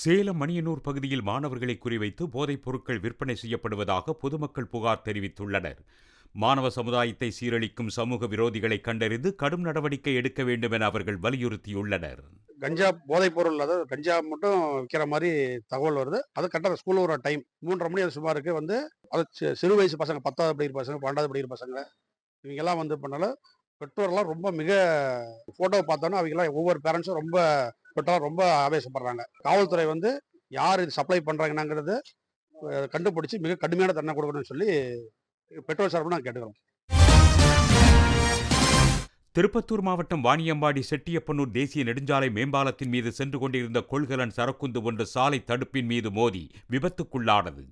சேலம் மணியனூர் பகுதியில் மாணவர்களை குறிவைத்து போதைப் பொருட்கள் விற்பனை செய்யப்படுவதாக பொதுமக்கள் புகார் தெரிவித்துள்ளனர். மாணவ சமுதாயத்தை சீரழிக்கும் சமூக விரோதிகளை கண்டறிந்து கடும் நடவடிக்கை எடுக்க வேண்டும் என அவர்கள் வலியுறுத்தியுள்ளனர். கஞ்சா போதைப் பொருள் அதாவது கஞ்சா மட்டும் விற்கிற மாதிரி தகவல் வருது. அது கரெக்டாக ஸ்கூலில் ஒரு டைம் மூன்றரை மணி அது சுமாருக்கு வந்து அது சிறு வயசு பசங்க பத்தாவது படிக்கிற பசங்க பன்னெண்டாவது படிக்கிற பசங்க இவங்கெல்லாம் வந்து பண்ணாலும் பெற்றோர்லாம் ரொம்ப மிக ஃபோட்டோவை பார்த்தோன்னா அவங்கெல்லாம் ஒவ்வொரு பேரண்ட்ஸும் ரொம்ப பெற்றோர் ரொம்ப ஆவேசப்படுறாங்க. காவல்துறை வந்து யார் இது சப்ளை பண்ணுறாங்கன்னாங்கிறது கண்டுபிடிச்சி மிக கடுமையான தண்டனை கொடுக்கணும்னு சொல்லி பெற்றோர் சார்பில் நாங்கள் கேட்டுக்கிறோம். திருப்பத்தூர் மாவட்டம் வாணியம்பாடி செட்டியப்பனூர் தேசிய நெடுஞ்சாலை மேம்பாலத்தின் மீது சென்று கொண்டிருந்த கொள்கலன் சரக்குந்து ஒன்று சாலை தடுப்பின் மீது மோதி விபத்துக்குள்ளானது.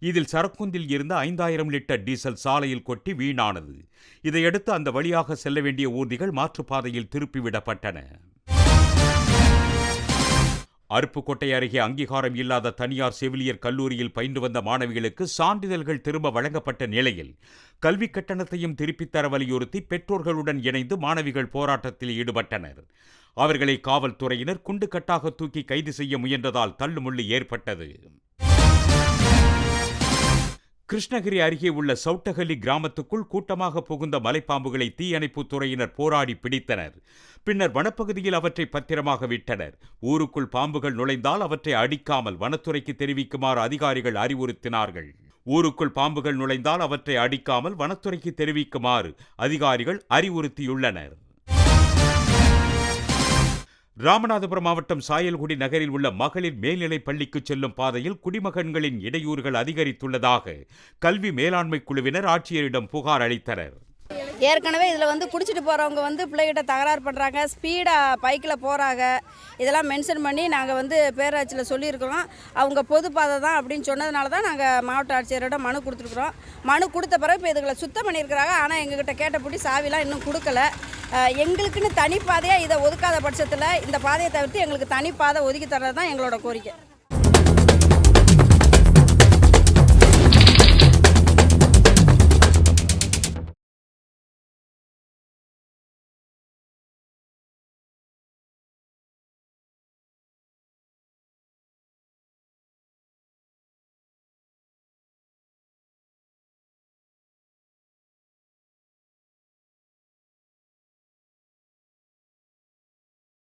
இதில் சரக்குந்தில் இருந்த ஐந்தாயிரம் லிட்டர் டீசல் சாலையில் கொட்டி வீணானது. இதையடுத்து அந்த வழியாக செல்ல வேண்டிய ஊர்திகள் மாற்றுப்பாதையில் திருப்பிவிடப்பட்டன. அருப்புக்கோட்டை அருகே அங்கீகாரம் இல்லாத தனியார் செவிலியர் கல்லூரியில் பயின்று வந்த மாணவிகளுக்கு சான்றிதழ்கள் திரும்ப வழங்கப்பட்ட நிலையில் கல்விக் கட்டணத்தையும் திருப்பித் தர வலியுறுத்தி பெற்றோர்களுடன் இணைந்து மாணவிகள் போராட்டத்தில் ஈடுபட்டனர். அவர்களை காவல்துறையினர் குண்டுக்கட்டாக தூக்கி கைது செய்ய முயன்றதால் தள்ளுமுள்ளு ஏற்பட்டது. கிருஷ்ணகிரி அருகே உள்ள சவுட்டகலி கிராமத்துக்குள் கூட்டமாக புகுந்த மலைப்பாம்புகளை தீயணைப்புத் துறையினர் போராடி பிடித்தனர். பின்னர் வனப்பகுதியில் அவற்றை பத்திரமாக விட்டனர். ஊருக்குள் பாம்புகள் நுழைந்தால் அவற்றை அடிக்காமல் வனத்துறைக்கு தெரிவிக்குமாறு அதிகாரிகள் அறிவுறுத்தினார்கள். ஊருக்குள் பாம்புகள் நுழைந்தால் அவற்றை அடிக்காமல் வனத்துறைக்கு தெரிவிக்குமாறு அதிகாரிகள் அறிவுறுத்தியுள்ளனர். ராமநாதபுரம் மாவட்டம் சாயல்குடி நகரில் உள்ள மகளிர் மேல்நிலைப் பள்ளிக்கு செல்லும் பாதையில் குடிமகன்களின் இடையூறுகள் அதிகரித்துள்ளதாக கல்வி மேலாண்மை குழுவினர் ஆட்சியரிடம் புகார் அளித்தனர். ஏற்கனவே இதில் வந்து குடிச்சிட்டு போகிறவங்க வந்து பிள்ளைகிட்ட தகராறு பண்ணுறாங்க ஸ்பீடாக பைக்கில் போகிறாங்க இதெல்லாம் மென்ஷன் பண்ணி நாங்கள் வந்து பேராட்சியில் சொல்லியிருக்கிறோம். அவங்க பொது பாதை தான் அப்படின்னு சொன்னதுனால தான் நாங்கள் மாவட்ட ஆட்சியரிடம் மனு கொடுத்துருக்குறோம். மனு கொடுத்த பிறகு இப்போ இதுகளை சுத்தம் பண்ணியிருக்கிறாங்க. ஆனால் எங்ககிட்ட கேட்டபடி சாவிலாம் இன்னும் கொடுக்கல. எங்களுக்குன்னு தனி பாதையாக இதை ஒதுக்காத பட்சத்தில் இந்த பாதையை தவிர்த்து எங்களுக்கு தனிப்பாதை ஒதுக்கி தர்றது தான் எங்களோட கோரிக்கை.